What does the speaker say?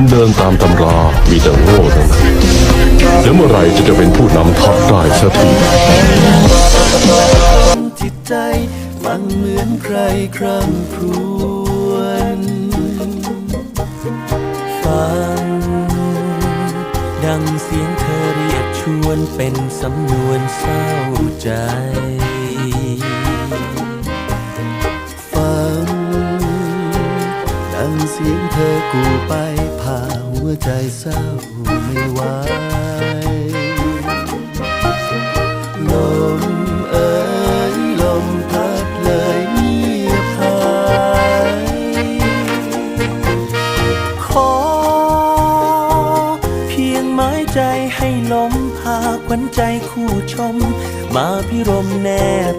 คนเดินตามตำรามีแต่โง่ทั้งนั้นแล้วเมื่อไรจะจะเป็นผู้นำทัพได้สักทีจิตใจฟังเหมือนใครคร่ำครวญฟัง ดังเสียงเธอเรียกชวนเป็นสำนวนเศร้าใจ สียงเธอกูไปพาหัวใจเศร้าไม่ไหวลมเอ่ยลมพัดเลยเงียบหายขอ เพียงไม้ใจให้ลมพาควันใจคู่ชม มาพิรมแนบ